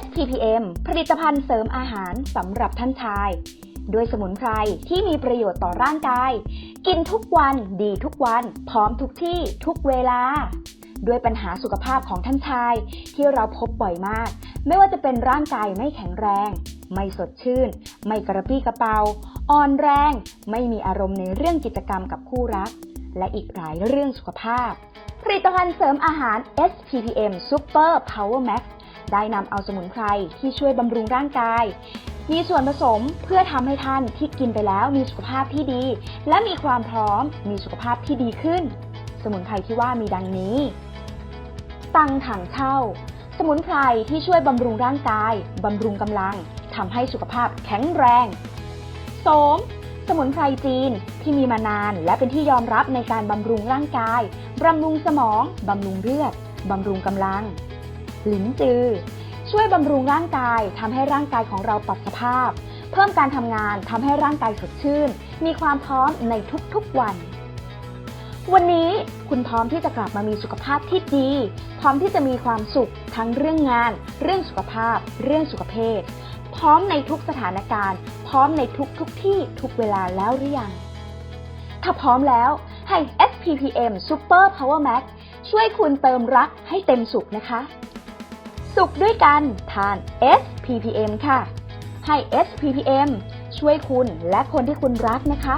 SPPM ผลิตภัณฑ์เสริมอาหารสำหรับท่านชาย ด้วยสมุนไพรที่มีประโยชน์ต่อร่างกาย กินทุกวันดีทุกวัน พร้อมทุกที่ทุกเวลา ด้วยปัญหาสุขภาพของท่านชายที่เราพบบ่อยมาก ไม่ว่าจะเป็นร่างกายไม่แข็งแรง ไม่สดชื่น ไม่กระปรี้กระเปาอ่อนแรง ไม่มีอารมณ์ในเรื่องกิจกรรมกับคู่รัก และอีกหลายเรื่องสุขภาพ ผลิตภัณฑ์เสริมอาหาร SPPM Super Power Max ได้นำเอาสมุนไพรที่ช่วยบำรุงร่างกาย มีส่วนผสมเพื่อทำให้ท่านที่กินไปแล้วมีสุขภาพที่ดี และมีความพร้อมมีสุขภาพที่ดีขึ้น สมุนไพรที่ว่ามีดังนี้ ตังถังเช่า สมุนไพรที่ช่วยบำรุงร่างกายบำรุงกำลังทำให้สุขภาพแข็งแรง โสม สมุนไพรจีนที่มีมานานและเป็นที่ยอมรับในการบำรุงร่างกาย บำรุงสมอง บำรุงเลือด บำรุงกำลังหลินจือ ช่วยบำรุงร่างกายทำให้ร่างกายของเราปรับสภาพ เพิ่มการทำงานทำให้ร่างกายสดชื่น มีความพร้อมในทุกๆวัน วันนี้คุณพร้อมที่จะกลับมามีสุขภาพที่ดี พร้อมที่จะมีความสุขทั้งเรื่องงาน เรื่องสุขภาพ เรื่องสุขภาพ พร้อมในทุกสถานการณ์ พร้อมในทุกทุกที่ทุกเวลาแล้วหรือยัง ถ้าพร้อมแล้ว ให้ SPPM Super Power Max ช่วยคุณเติมรักให้เต็มสุขนะคะ สุขด้วยกันทาน SPPM ค่ะ ให้ SPPM ช่วยคุณและคนที่คุณรักนะคะ